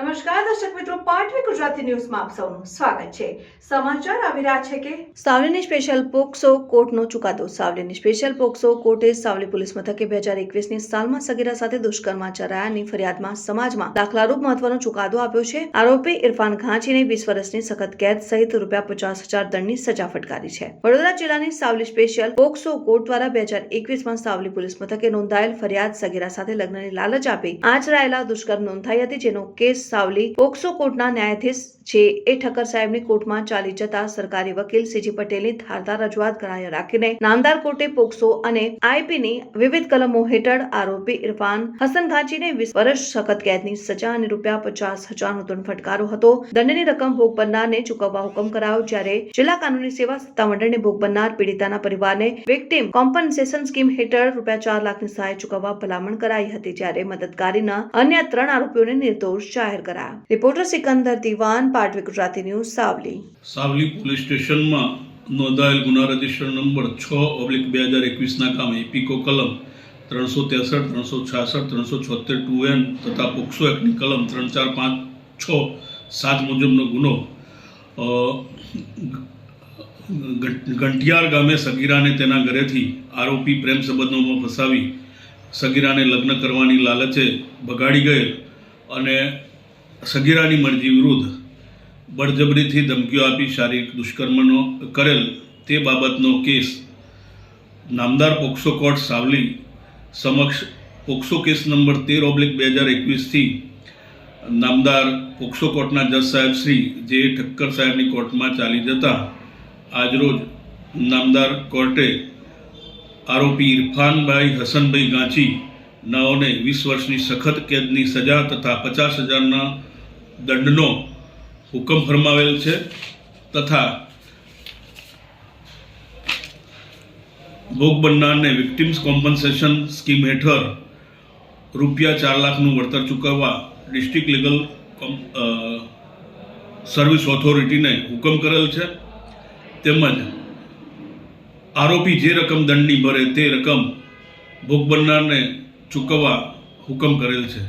નમસ્કાર, દર્શક મિત્રો, પાટવી ગુજરાતી ન્યૂઝમાં આપ સૌનું સ્વાગત છે. સમાચાર આવી રહ્યા છે કે સાવલીની સ્પેશિયલ પોક્સો કોર્ટનો ચુકાદો. સાવલીની સ્પેશિયલ પોક્સો કોર્ટે સાવલી પોલીસ મથકે બે હજાર એકવીસની સાલમાં સગીરા સાથે દુષ્કર્મ આચરાયાની ફરિયાદમાં સમાજમાં દાખલારૂપ મહત્વનો ચુકાદો આપ્યો છે. આરોપી ઇરફાન ઘાંચીને વીસ વર્ષની સખત કેદ સહિત રૂપિયા પચાસ હજાર દંડની સજા ફટકારી છે. વડોદરા જિલ્લાની સાવલી સ્પેશિયલ પોક્સો કોર્ટ દ્વારા બે હજાર એકવીસમાં સાવલી પોલીસ મથકે નોંધાયેલ ફરિયાદ સગીરા સાથે લગ્નની લાલચ આપી આચરાયેલા દુષ્કર્મ નોંધાઈ હતી, જેનો કેસ સાવલી પોક્સો કોર્ટના ન્યાયાધીશ છે. એ ઠક્કર સાહેબની કોર્ટમાં ચાલી જતા સરકારી વકીલ સીજી પટેલની ધારદાર રજૂઆત કરાયા રાખીને નામદાર કોર્ટે પોક્સો અને આઈપીની વિવિધ કલમો હેઠળ આરોપી ઇરફાન હસન ઘાંચીને વીસ વર્ષ સખત કેદની સજા અને રૂપિયા પચાસ હજારનો દંડ ફટકારો હતો. દંડની રકમ ભોગ બનનારને ચૂકવવા હુકમ કરાયો, જ્યારે જિલ્લા કાનૂની સેવા સત્તામંડળને ભોગ બનનાર પીડિતાના પરિવારને વિક્ટીમ કોમ્પન્સેશન સ્કીમ હેઠળ રૂપિયા ચાર લાખની સહાય ચૂકવવા ભલામણ કરાઈ હતી, જ્યારે મદદગારીના અન્ય ત્રણ આરોપીઓને નિર્દોષ જાહેર કરાયા. Reporter Sikandar Diwan, Patvi Gujarati news, Savli. Savli police સ્ટેશનમાં નોંધાયેલ ગુના રજિસ્ટર નંબર છ ઓબ્લિક બે હજાર એકવીસના કામે ઇપિકો કલમ ત્રણસો ત્રેસઠ, ત્રણસો છાસઠ, ત્રણસો છોતેર ટુ એન તથા પોક્સો એક્ટની કલમ ત્રણ ચાર પાંચ છ સાત મુજબનો ગુનો ગંટિયાર ગામે સગીરાને તેના ઘરેથી આરોપી પ્રેમ સંબંધોમાં ફસાવી સગીરાને લગ્ન કરવાની લાલચે ભગાડી ગયેલ અને સગીરાની મરજી વિરુદ્ધ બળજબરીથી ધમકીઓ આપી શારીરિક દુષ્કર્મનો કરેલ તે બાબતનો કેસ નામદાર પોક્સો કોર્ટ સાવલી સમક્ષ પોક્સો કેસ નંબર તેર ઓબ્લિક બે હજાર એકવીસથી નામદાર પોક્સો કોર્ટના જજ સાહેબ શ્રી જે ઠક્કર સાહેબની કોર્ટમાં ચાલી જતા આજરોજ નામદાર કોર્ટે આરોપી ઇરફાનભાઈ હસનભાઈ ગાંચી નાઓને વીસ વર્ષની સખત કેદની સજા તથા પચાસ હજારના દંડનો હુકમ ફરમાવેલ છે તથા ભોગ બનનારને વિક્ટિમ્સ કોમ્પન્સેશન સ્કીમ હેઠળ રૂપિયા ચાર લાખનું વળતર ચૂકવવા ડિસ્ટ્રિક્ટ લીગલ સર્વિસ ઓથોરિટીને હુકમ કરેલ છે. તેમજ આરોપી જે રકમ દંડની ભરે તે રકમ ભોગ બનનારને ચૂકવવા હુકમ કરેલ છે.